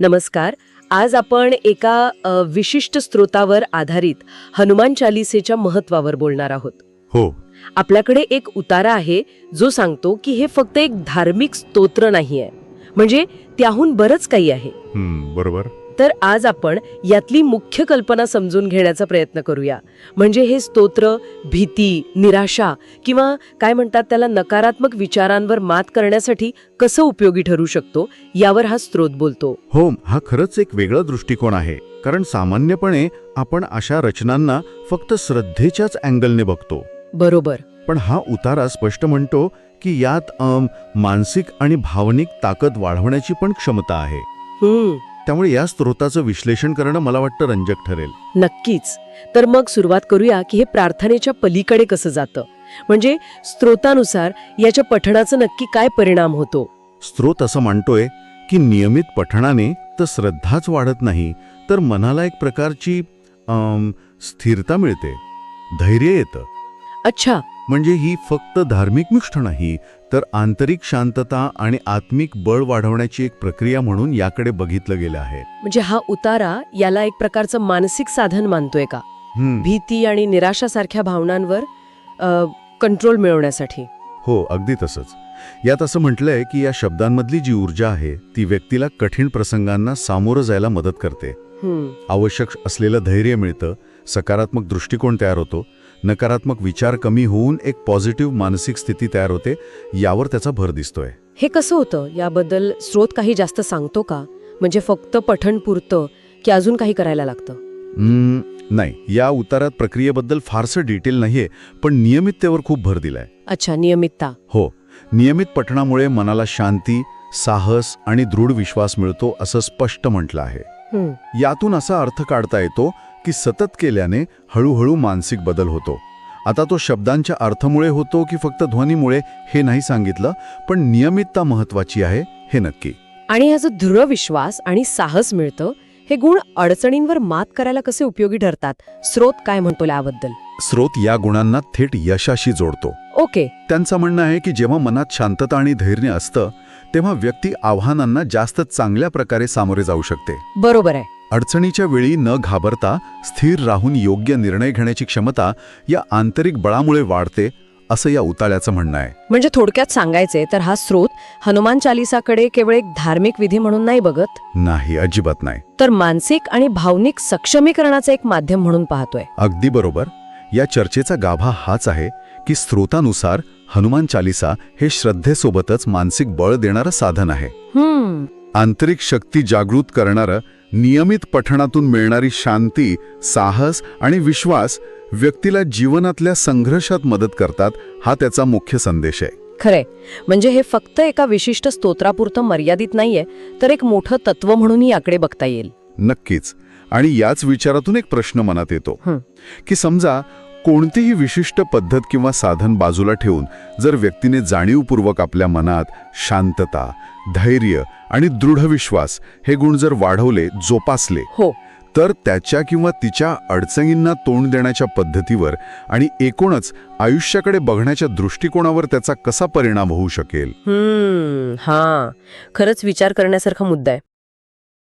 नमस्कार. आज आपण एका विशिष्ट स्रोतावर आधारित हनुमान चालिसेच्या महत्वावर बोलणार आहोत. हो. आपल्याकडे एक उतारा आहे जो सांगतो की हे फक्त एक धार्मिक स्तोत्र नाहीये. म्हणजे त्याहून बरंच काही आहे. बरोबर. तर आज आपण यातली मुख्य कल्पना समजून घेण्याचा प्रयत्न करूया. म्हणजे हे स्तोत्र भीती निराशा किंवा काय म्हणतात त्याला नकारात्मक विचारांवर मात करण्यासाठी कसं उपयोगी ठरू शकतो यावर हा स्त्रोत बोलतो. हो हा खरंच एक वेगळा दृष्टिकोन आहे. कारण सामान्यपणे आपण अशा रचनांना फक्त श्रद्धेच्याच अँगलने बघतो. बरोबर. पण हा उतारा स्पष्ट म्हणतो की यात मानसिक आणि भावनिक ताकद वाढवण्याची पण क्षमता आहे. त्यामुळे या स्त्रोताचं विश्लेषण करणं मला वाटतं रंजक ठरेल. नक्कीच. तर मग सुरुवात करूया की हे प्रार्थनेच्या पलीकडे कसं जातं. म्हणजे स्त्रोतानुसार याच्या पठणाचा नक्की काय परिणाम होतो? स्त्रोत असं मांडतोय की नियमित पठणाने तर श्रद्धाच वाढत नाही तर मनाला एक प्रकारची अम, स्थिरता मिळते. धैर्य येतं. अच्छा. म्हणजे ही फक्त धार्मिक निष्ठ नाही तर आंतरिक शांतता आणि आत्मिक बळ वाढवण्याची एक प्रक्रिया म्हणून याकडे बघितलं गेलं आहे. म्हणजे हा उतारा याला एक प्रकारचं मानसिक साधन मानतोय का? भीती आणि निराशासारख्या भावनांवर कंट्रोल मिळवण्यासाठी. हो अगदी तसंच. यात असं म्हटलंय की या शब्दांमधली जी ऊर्जा आहे ती व्यक्तीला कठीण प्रसंगांना सामोरं जायला मदत करते. आवश्यक असलेलं धैर्य मिळतं सकारात्मक दृष्टिकोन तयार होतो नकारात्मक विचार कमी होऊन एक पॉझिटिव्ह मानसिक स्थिती तयार होते यावर त्याचा भर दिसतोय. हे कसं होतं? याबद्दल स्रोत काही जास्त सांगतो का? म्हणजे फक्त पठण पुरतं की अजून काही करायला लागतं? हम्म, नाही. या उतारात प्रक्रियेबद्दल फारसं डिटेल नाहीये पण नियमिततेवर खूप भर दिलाय. अच्छा नियमितता. हो. नियमित पठणामुळे मनाला शांती साहस आणि दृढ विश्वास मिळतो असं स्पष्ट म्हटलं आहे. यातून असा अर्थ काढता येतो की सतत केल्याने हळूहळू मानसिक बदल होतो. आता तो शब्दांच्या अर्थमुळे होतो की फक्त ध्वनीमुळे हे नाही सांगितलं पण नियमितता महत्वाची आहे हे नक्की. आणि ह्याचं दृढ विश्वास आणि साहस मिळतं हे गुण अडचणींवर मात करायला कसे उपयोगी ठरतात? स्रोत काय म्हणतो याबद्दल? स्रोत या गुणांना थेट यशाशी जोडतो. ओके. त्यांचं म्हणणं आहे की जेव्हा मनात शांतता आणि धैर्य असतं तेव्हा व्यक्ती आव्हानांना जास्त चांगल्या प्रकारे सामोरे जाऊ शकते. बरोबर आहे. अडचणीच्या वेळी न घाबरता स्थिर राहून योग्य निर्णय घेण्याची क्षमता या आंतरिक बळामुळे वाढते असं या उताळ्याचं म्हणणं आहे. म्हणजे थोडक्यात सांगायचे तर हा स्रोत हनुमान चालिसाकडे केवळ एक धार्मिक विधी म्हणून नाही बघत? नाही अजिबात नाही. तर मानसिक आणि भावनिक सक्षमीकरणाचं एक माध्यम म्हणून पाहतोय. अगदी बरोबर. या चर्चेचा गाभा हाच आहे की स्रोतानुसार हनुमान चालिसा हे श्रद्धेसोबतच मानसिक बळ देणारं साधन आहे. आंतरिक शक्ती जागृत करणारं नियमित पठणातून मिळणारी शांती साहस आणि विश्वास व्यक्तीला जीवनातल्या संघर्षात मदत करतात हा त्याचा मुख्य संदेश आहे. खरे म्हणजे हे फक्त एका विशिष्ट स्तोत्रापुरतं मर्यादित नाहीये तर एक मोठं तत्व म्हणूनही याकडे बघता येईल. नक्कीच. आणि याच विचारातून एक प्रश्न मनात येतो. की समजा कोणतीही विशिष्ट पद्धत किंवा साधन बाजूला ठेवून जर व्यक्तीने जाणीवपूर्वक आपल्या मनात शांतता धैर्य आणि दृढ विश्वास हे गुण जर वाढवले जोपासले हो. तर त्याच्या किंवा तिच्या अडचणींना तोंड देण्याच्या पद्धतीवर आणि एकूणच आयुष्याकडे बघण्याच्या दृष्टिकोनावर त्याचा कसा परिणाम होऊ शकेल? हा. खरंच विचार करण्यासारखा मुद्दा आहे.